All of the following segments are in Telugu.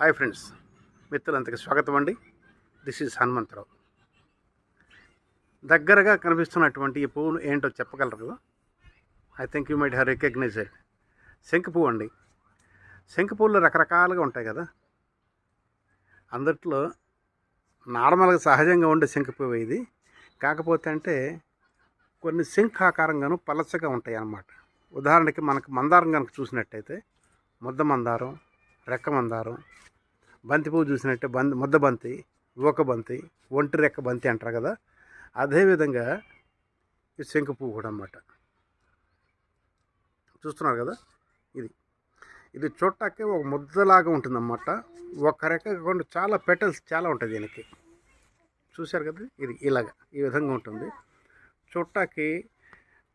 హాయ్ ఫ్రెండ్స్ మిత్రులంతకి స్వాగతం అండి. This is Hanumantharao. దగ్గరగా కనిపిస్తున్నటువంటి ఈ పువ్వులు ఏంటో చెప్పగలరు I think you might have recognise it శంకు పువ్వు అండి. శంకు పువ్వులు రకరకాలుగా ఉంటాయి కదా. అందుట్లో నార్మల్గా సహజంగా ఉండే శంకు పువ్వు ఇది. కాకపోతే అంటే కొన్ని శంఖ ఆకారంగాను పలచగా ఉంటాయి అన్నమాట ఉదాహరణకి మనకు మందారం కనుక చూసినట్టయితే ముద్ద మందారం రెక్క మందారం బంతి పువ్వు చూసినట్టే బంతి ముద్ద బంతి ఊక బంతి ఒంటి రెక్క బంతి అంటారు కదా అదేవిధంగా ఈ శంఖ పువ్వు కూడా అన్నమాట. చూస్తున్నారు కదా? ఇది. ఇది చూడటానికి ఒక ముద్దలాగా ఉంటుందన్నమాట. ఒక రెక్క కాకుండా చాలా పెటల్స్ చాలా ఉంటుంది దీనికి. చూశారు కదా? ఇది ఇలాగ ఈ విధంగా ఉంటుంది. చుట్టాకి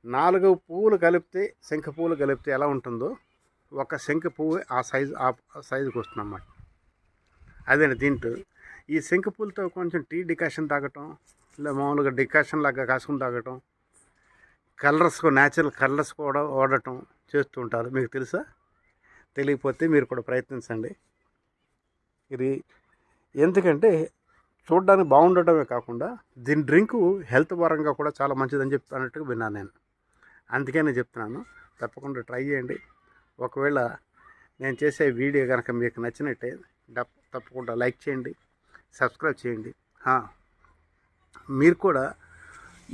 నాలుగు పువ్వులు కలిపితే శంఖ పువ్వులు కలిపితే ఎలా ఉంటుందో ఒక శంఖ పువ్వు ఆ సైజు ఆ సైజుకి వస్తుంది అన్నమాట అదే దీంట్లో? ఈ శంఖ పువ్వులతో కొంచెం టీ డికాషన్ తాగటం లేదా మామూలుగా డికాషన్ లాగా కాసుకుని తాగటం కలర్స్ న్యాచురల్ కలర్స్ కూడా వాడటం చేస్తూ ఉంటారు. మీకు తెలుసా? తెలియకపోతే మీరు కూడా ప్రయత్నించండి. ఇది ఎందుకంటే చూడడానికి బాగుండటమే కాకుండా దీని డ్రింకు హెల్త్ పరంగా కూడా చాలా మంచిదని చెప్పి అన్నట్టుగా విన్నాను నేను. అందుకే నేను చెప్తున్నాను. తప్పకుండా ట్రై చేయండి. ఒకవేళ నేను చేసే వీడియో కనుక మీకు నచ్చినట్టే డప్ తప్పకుండా లైక్ చేయండి సబ్స్క్రైబ్ చేయండి. మీరు కూడా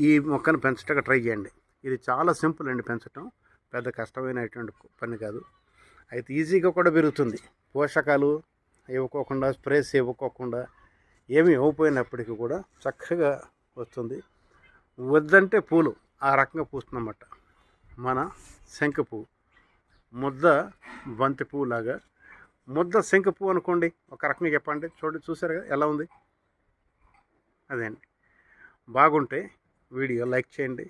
ఈ మొక్కను పెంచడానికి ట్రై చేయండి. ఇది చాలా సింపుల్ అండి పెంచటం. పెద్ద కష్టమైనటువంటి పని కాదు. అయితే ఈజీగా కూడా పెరుగుతుంది. పోషకాలు ఇవ్వకోకుండా స్ప్రేస్ ఇవ్వకోకుండా ఏమి ఇవ్వకపోయినప్పటికీ కూడా చక్కగా వస్తుంది. వద్దంటే పూలు. ఆ రకంగా పూస్తుందన్నమాట. మన శంఖ పువ్వు ముద్ద బంతి పువ్వు లాగా ముద్ద శంఖ పువ్వు అనుకోండి ఒక రకంగా చెప్పండి చూడండి చూసారు కదా ఎలా ఉంది? అదే అండి. బాగుంటే వీడియో లైక్ చేయండి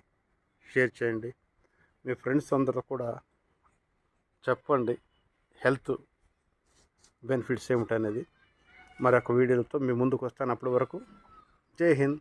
షేర్ చేయండి. మీ ఫ్రెండ్స్ అందరూ కూడా చెప్పండి హెల్త్ బెనిఫిట్స్ ఏమిటనేది. మరొక వీడియోలతో మీ ముందుకు వస్తాను అప్పటి వరకు. జై హింద్.